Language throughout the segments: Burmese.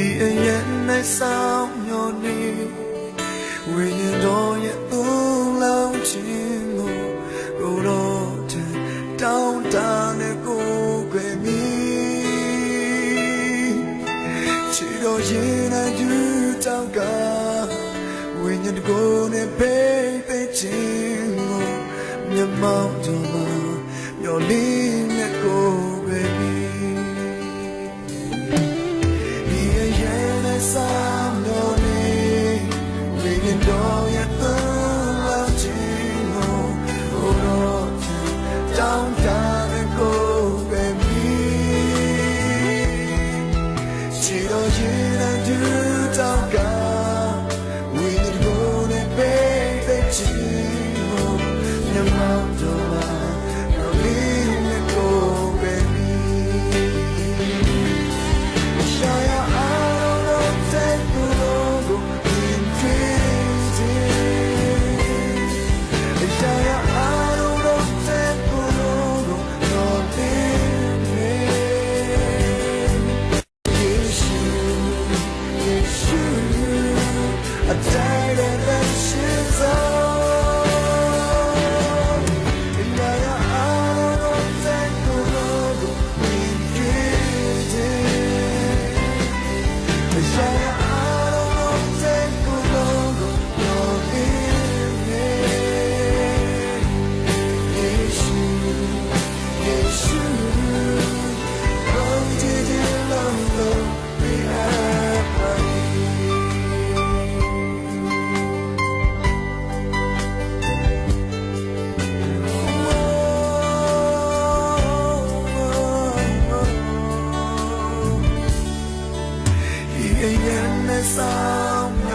ဤအရင်နိုင်ဆောင်ညောနေဝိညာဉ်တော်ရဲ့သူလောင်းခြင်းကိုကိုတော်ထံတောင်းတနဲ့ကိုခွေမီချီတော်ရင်နဲ့ယူတောင်းကဝိညာဉ်ကိုနဲ့ပေသိခြင်းကိုမြတ်မောင်တော်မှာမျော်လင့် 지어지는 듯 Viernes a un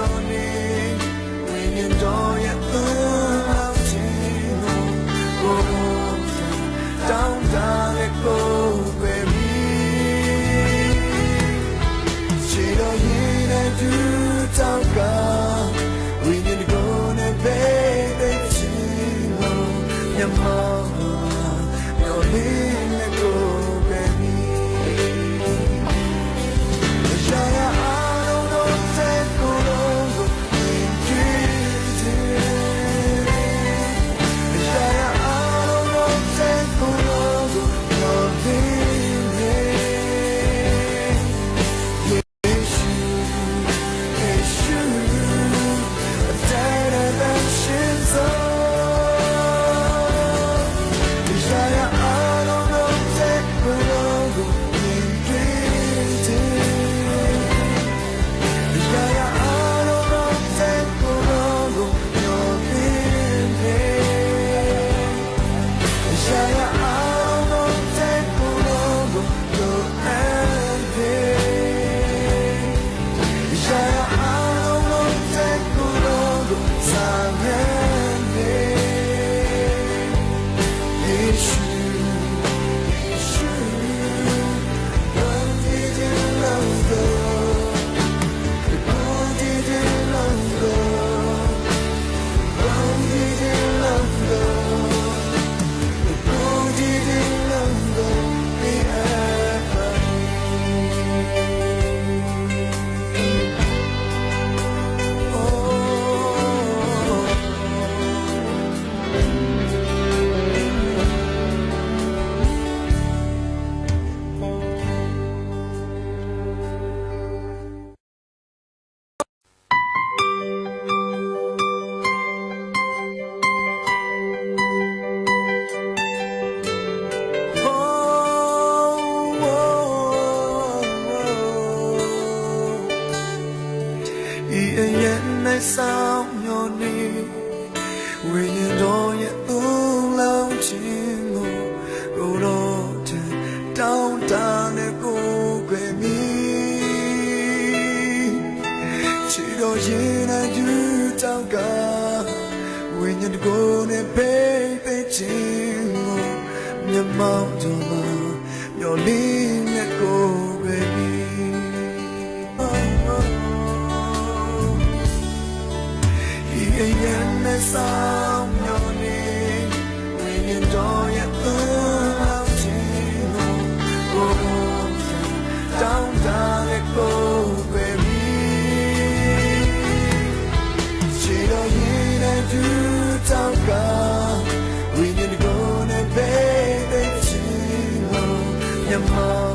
င်းတန်းနဲ့ကိုခွေမီချီတော်ရင်နဲ့ယူတောင်းကဝိညာဉ်ကိုနဲ့ပေးသိချင်းကိုမျက်မှောက်တော်မှာမျော်လင့် Em